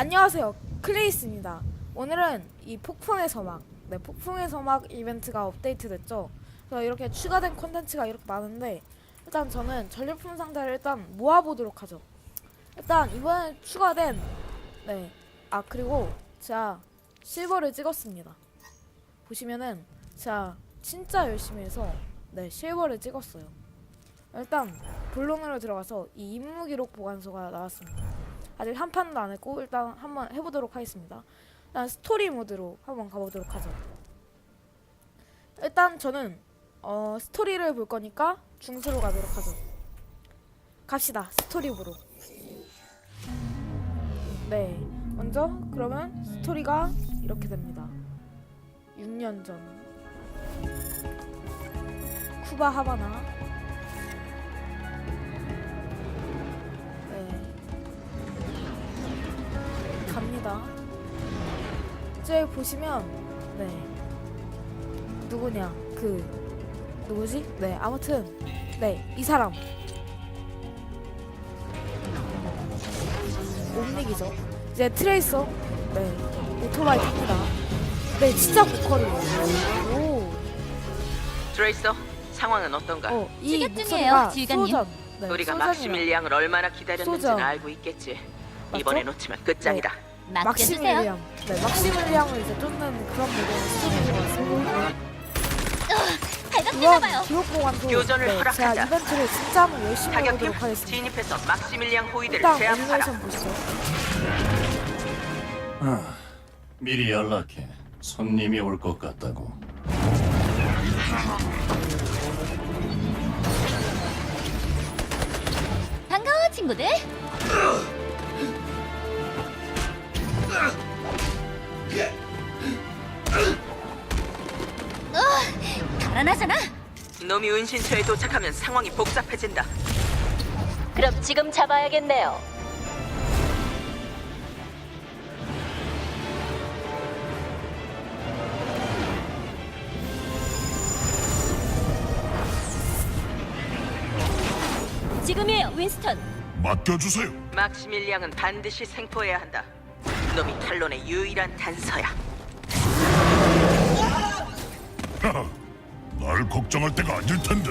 안녕하세요. 클레이스입니다. 오늘은 이 폭풍의 서막, 네, 폭풍의 서막 이벤트가 업데이트 됐죠. 그래서 이렇게 추가된 콘텐츠가 이렇게 많은데 일단 저는 전리품 상자를 일단 모아보도록 하죠. 일단 이번에 추가된 네, 아 그리고 제가 실버를 찍었습니다. 보시면은 제가 진짜 열심히 해서 네 실버를 찍었어요. 일단 본론으로 들어가서 이 임무 기록 보관소가 나왔습니다. 아직 한 판도 안 했고 일단 한번 해보도록 하겠습니다. 일단 스토리 모드로 한번 가보도록 하죠. 일단 저는 어, 스토리를 볼 거니까 중수로 가도록 하죠. 갑시다. 스토리부로. 네. 먼저 그러면 스토리가 이렇게 됩니다. 6년 전 쿠바 하바나 이제 보시면 네 누구냐 그 누구지? 네 아무튼 네 이 사람 옴닉이죠. 이제 트레이서 네 오토바이 탑니다. 네 진짜 고퀄이에요. 오. 트레이서, 상황은 어떤가? 어, 이 중이에요, 목소리가 지휘관님. 소전. 네, 우리가 소전이라. 막시밀리앙을 얼마나 기다렸는지는 소전. 알고 있겠지. 맞죠? 이번에 놓치면 끝장이다. 맡겨주세요. 막시밀리앙. 네, 막시밀리앙을 이제 쫓는 그런 모델의 스토리가 왔습니다. 발각되나봐요. 이번 기록 보관도 교전을 네, 허락하자. 제가 이벤트를 진짜 한번 열심히 타격팀 해보도록 하겠습니다. 진입해서 막시밀리앙 호위대를 일단 제압하라. 애니메이션 보시죠. 아, 미리 연락해. 손님이 올 것 같다고. 반가워 친구들. 달아나잖아. 놈이 은신처에 도착하면 상황이 복잡해진다. 그럼 지금 잡아야겠네요. 지금이에요, 윈스턴. 맡겨주세요. 막시밀리앙은 반드시 생포해야 한다. 놈이 탈론의 유일한 단서야. 날 걱정할 때가 아닐 텐데.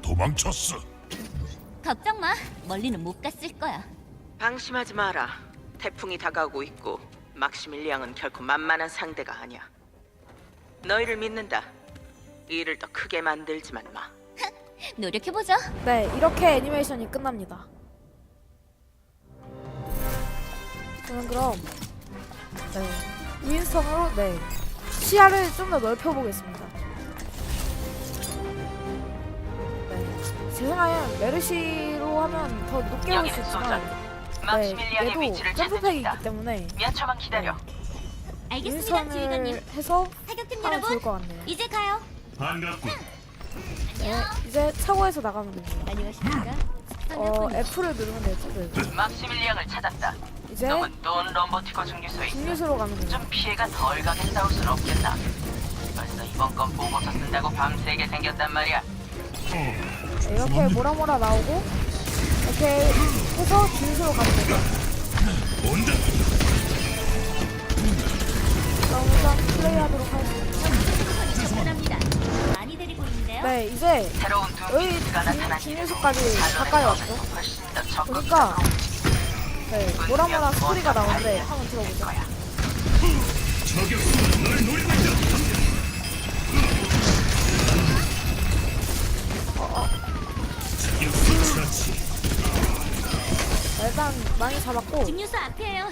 도망쳤어. 걱정 마. 멀리는 못 갔을 거야. 방심하지 마라. 태풍이 다가오고 있고 막시밀리앙은 결코 만만한 상대가 아니야. 너희를 믿는다. 일을 더 크게 만들지만 마. 노력해 보죠. 네, 이렇게 애니메이션이 끝납니다. 저는 그럼 네, 윈스턴으로 네 시야를 좀 더 넓혀보겠습니다. 제 생각엔 메르시로 하면 더 높게 올 수 여기는 있지만 소전. 네, 얘도 위치를 점프팩이. 있기 때문에 몇 초만 기다려. 알겠습니다, 지휘관님. 해서 타격팀 하면 좋을 여러분, 것 같네요. 이제 가요. 반갑군. 네, 이제 차고에서 나가면 됩니다. 안녕하십니까? 어. F를 누르면 되죠. 네. 막시밀리앙을 찾았다. 이제 놈은 돈 럼버티코 중류소에 있어. 중류소로 가면 됩니다. 좀 피해가 덜 가게 싸울 순 없겠나? 벌써 이번 건 보고서 쓴다고 밤새게 생겼단 말이야. 네, 이렇게 모라모라 나오고 이렇게 해서 됩니다. 뭔데? 그럼 일단 플레이하도록 하겠습니다. 네, 이제 여기 중류소까지 가까이 왔죠. 보니까 네, 모라모라 소리가 나오는데 한번 들어보죠. 거야. 저격수는 널 노리고 있다. 일단 많이 잡았고 증류소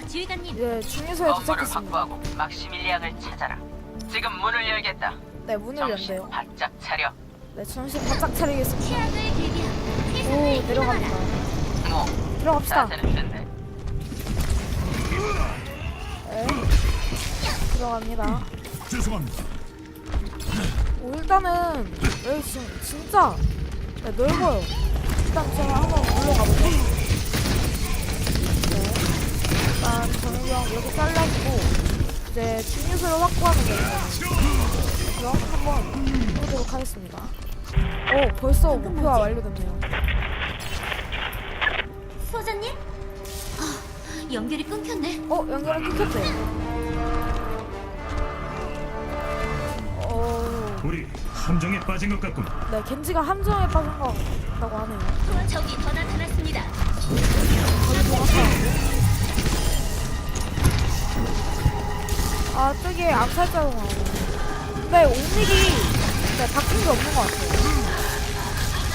지휘관님. 이제 중류소에 업무를 도착했습니다. 확보하고 막시밀리앙을 찾아라. 지금 문을 열겠다. 네, 문을 정신 연대요. 바짝 차려. 네, 정신 바짝 차리겠습니다. 최악을 오, 최선을 내려갑니다. 뭐 들어갑시다. 자세는 좋네. 네. 들어갑니다. 죄송합니다. 오, 일단은 여기 지금 진짜 네, 넓어요. 일단 제가 한번 올라가볼게요. 네. 일단 저는 여기 잘라주고 이제 중류소를 확보하는 거예요. 그럼 한번 해보도록 하겠습니다. 오 벌써 목표가 완료됐네요. 소장님? 아, 연결이 끊겼네. 어 연결이 끊겼대. 함정에 빠진 것 같군. 네 겐지가 함정에 빠진 것 같다고 하네요. 적이 더 나타났습니다. 아 저게 암살자로 나오네. 근데 옴닉이 네, 바뀐 게 없는 것 같아요.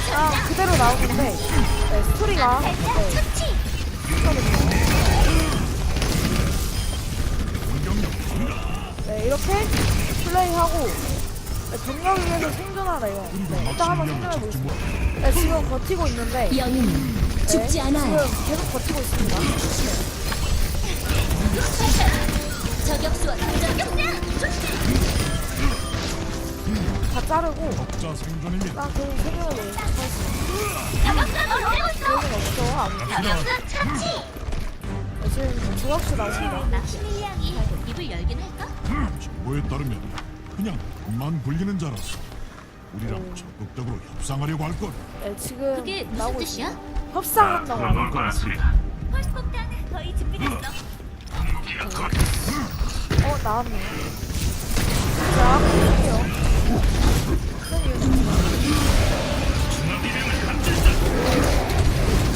그냥 그대로 나오는데 네, 스토리가 네, 네 이렇게 플레이하고 네, 병력 위해서 생존하래요. 네, 일단 한번 생존해 보겠습니다. 네, 지금 버티고 있는데 네, 죽지 않아요. 지금 계속 버티고 있습니다. 저격수와 저격수야. 다 자르고 적자 생존입니다. 일단 계속 생존해 보겠습니다. 여기는 없어 아무튼 네, 지금 조각수 나옵니다. 막시밀리앙이 입을 열긴 할까? 정보에 따르면 그냥 돈만 불리는 자라서 우리랑 적극적으로 협상하려고 할 걸. 네, 지금 그게 무슨 나오고 뜻이야? 협상한다고 하네요. 것 같습니다. 펄스폭탄 거의 준비됐어. 어 나왔네요. 자.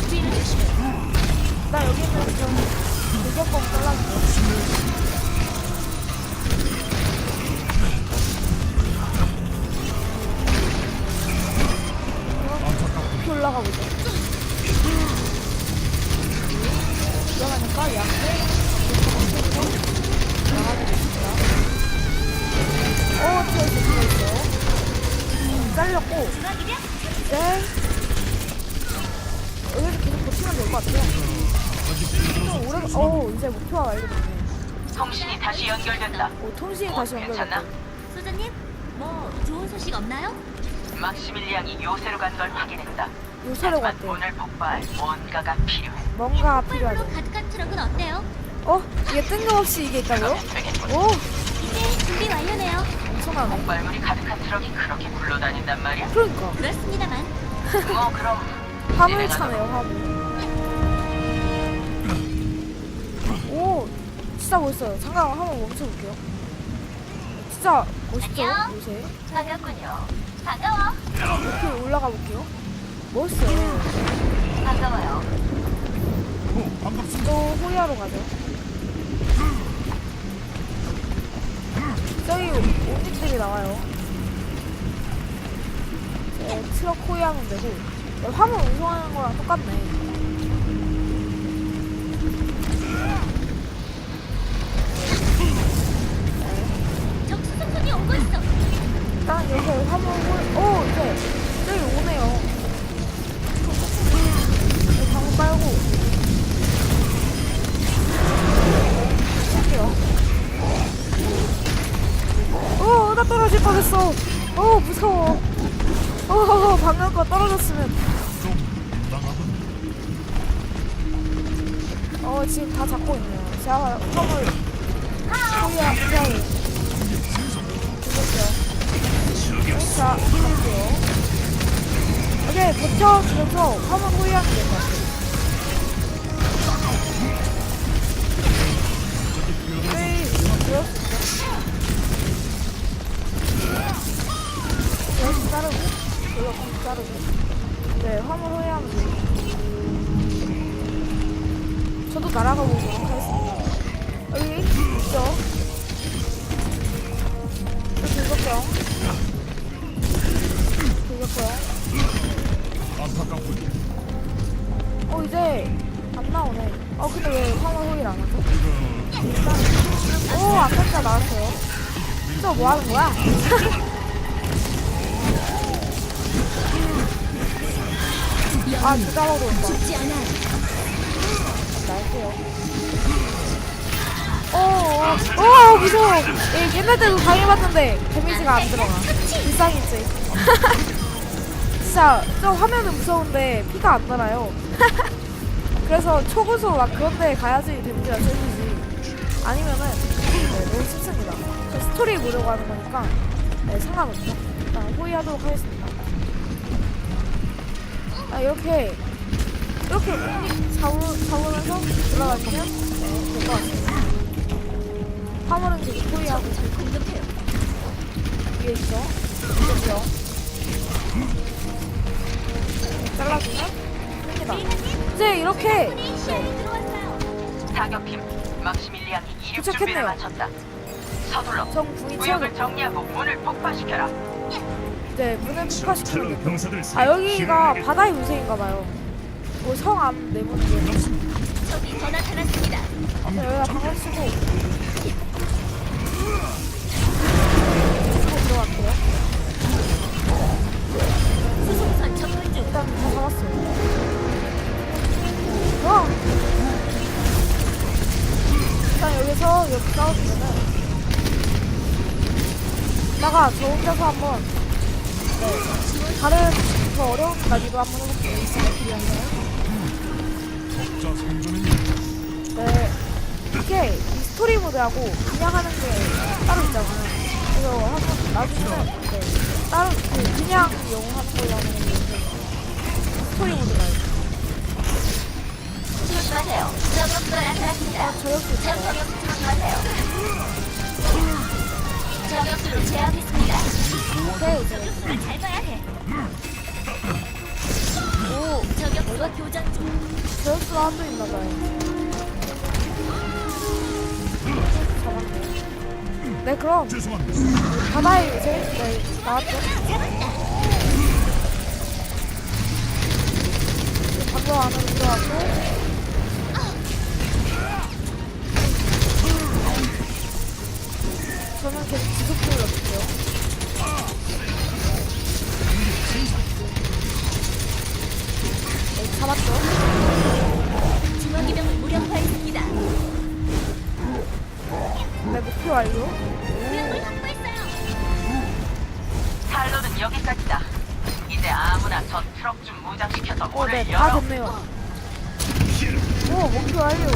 뒤를 조심해. 나 여기는 좀 무조건 잘라 좀 오래, 어 이제 목표가 완료됐네. 통신이 다시 연결된다. 오, 통신이 다시 괜찮나? 연결됐다. 소장님, 뭐 좋은 소식 없나요? 막시밀리앙이 요새로 간 걸 확인했다. 요새로 하지만 갔대요. 오늘 폭발 뭔가가 필요해. 뭔가 필요하죠. 가득한 트럭은 어때요? 어? 이게 뜬금없이 이게 있다고요? 되겠군. 오! 이제 준비 완료네요. 엄청나네. 폭발물이 가득한 트럭이 그렇게 굴러다닌단 말이야. 그러니까. 그렇습니다만 뭐 그럼 화물차네요, 화물. 진짜 멋있어요. 잠깐 한번 멈춰볼게요. 진짜 멋있죠? 안녕. 요새. 반갑군요. 반가워. 높이 올라가 볼게요. 멋있어요. 반가워요. 오, 반갑습니다. 또 호야로 가죠. 저기 오빛들이 나와요. 네, 트럭 호야하면 되고 네, 화물 운송하는 거랑 똑같네. 여기 호, 오 이제 저기 오네요. 네, 방금 빨고 할게요. 오, 나 떨어질 뻔했어. 오, 무서워. 오, 방금 거 떨어졌으면. 어, 지금 다 잡고 있네요. 제가 화물 소리야, 소리야. 자, 갈게요. 오케이, 버텨주면서 화물 같아요. 네, 그럴 수 있죠. 여기 자르고, 여기 자르고. 네, 화물 호위하면 돼요. 저도 날아가 보도록 하겠습니다. 여기 있죠? 저 긁었고 안타깝군. 어 이제 안 나오네. 어 근데 왜 화물 호일 안 하죠? 오 아깝다 나왔어요. 저 뭐 하는 거야? 아 주자로도 온다. 날게요. 어, 어, 어, 무서워. 예, 옛날 때도 당해봤는데 데미지가 안 들어가. 불쌍했지. 진짜 저 화면은 무서운데 피가 안 달아요. 그래서 초고속 막 그런 데 가야지 데미지가 세지지. 아니면은 네, 너무 쉽습니다. 저 스토리 보려고 하는 거니까 네, 상관없죠. 일단 호위하도록 하겠습니다. 아, 이렇게 이렇게 잡으, 잡으면서 올라가시면 네, 될것 같습니다. 화물은 계속 호위하고 공격해요. 위에 있죠? 이쪽이요. 됩니다. 이제 이렇게 사격팀 막시밀리안이 이륙 도착했네요. 준비를 마쳤다. 서둘러 정 궁이 구역을 채우고 정리하고 문을 폭파시켜라. 이제 문을 폭파시키면 돼요. 병사들 아 여기가 바다의 요새인가봐요. 뭐 성암 내부인데 적이 더 나타났습니다. 여기가 방을 쓰고 잡았어요. 와! 일단 여기서 여기 싸우면은 나가 저 혼자서 한번 네, 다른 더 어려운 난이도 한번 해볼게요. 네, 이게 이 스토리 모드하고 그냥 하는 게 따로 있잖아요. 그래서 한번 나중에는 네, 다른 그 그냥 영어 하는 걸로 하는 모드가 있어요. 조심하세요. 아, 저역도 있어요. 저격수 조심하세요. 저격수를 제압했습니다. 네, 이제 저격수를 잘 봐야 해. 오, 저격수가 교전 중. 저역수가 한도 있나봐요. 잡았네. 네, 그럼 죄송합니다. 바다에 이제 네, 나왔죠. 방금 안으로 들어왔고. 저는 계속 지속 불러볼게요. 네, 잡았죠. 중앙기병을 무력화했습니다. 네, 목표 완료. 확보했어요. 탈로는 여기까지다. 저 트럭 좀 무장시켜서 어, 문을 네, 다 열어. 됐네요. 오, 목표 완료.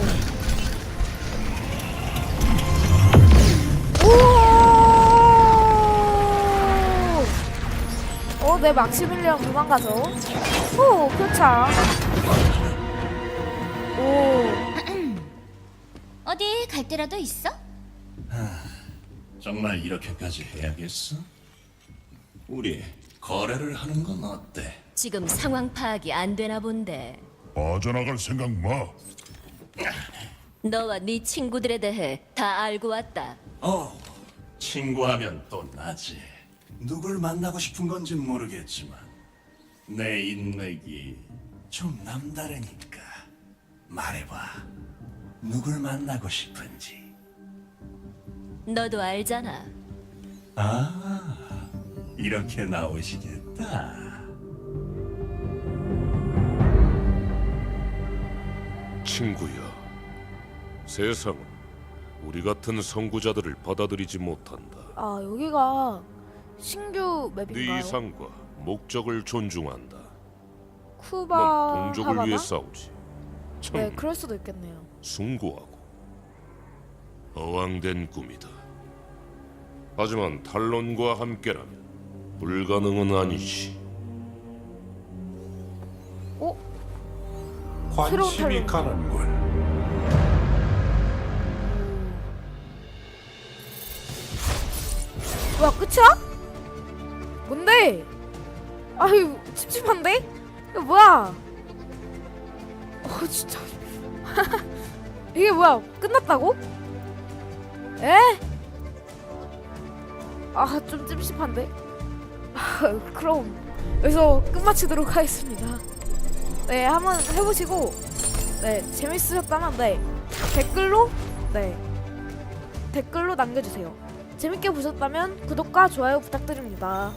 오! 어, 네, 막시밀리언 도망가죠. 오, 표창. 오, 어디 갈 데라도 있어? 정말 이렇게까지 해야겠어? 우리 거래를 하는 건 어때? 지금 상황 파악이 안 되나 본데. 빠져나갈 생각 마. 너와 네 친구들에 대해 다 알고 왔다. 어, 친구하면 또 나지. 누굴 만나고 싶은 건지 모르겠지만 내 인맥이 좀 남다르니까 말해봐. 누굴 만나고 싶은지. 너도 알잖아. 아, 이렇게 나오시겠다. 친구야, 세상은 우리 같은 선구자들을 받아들이지 못한다. 아, 여기가 신규 네 맵인가요? 이상과 목적을 존중한다. 쿠바 넌 동족을 하바나? 위해 싸우지. 참 네, 그럴 수도 있겠네요. 숭고하고 어왕된 꿈이다. 하지만 탈론과 함께라면 불가능은 아니지. 어? 관심이. 가는군. 뭐야 끝이야? 뭔데? 아유 찝찝한데? 이거 뭐야? 어 진짜 이게 뭐야 끝났다고? 에? 아 좀 찝찝한데? 아, 그럼 여기서 끝마치도록 하겠습니다 네 한번 해보시고 네 재밌으셨다면 네 댓글로 네 댓글로 남겨주세요 재밌게 보셨다면 구독과 좋아요 부탁드립니다.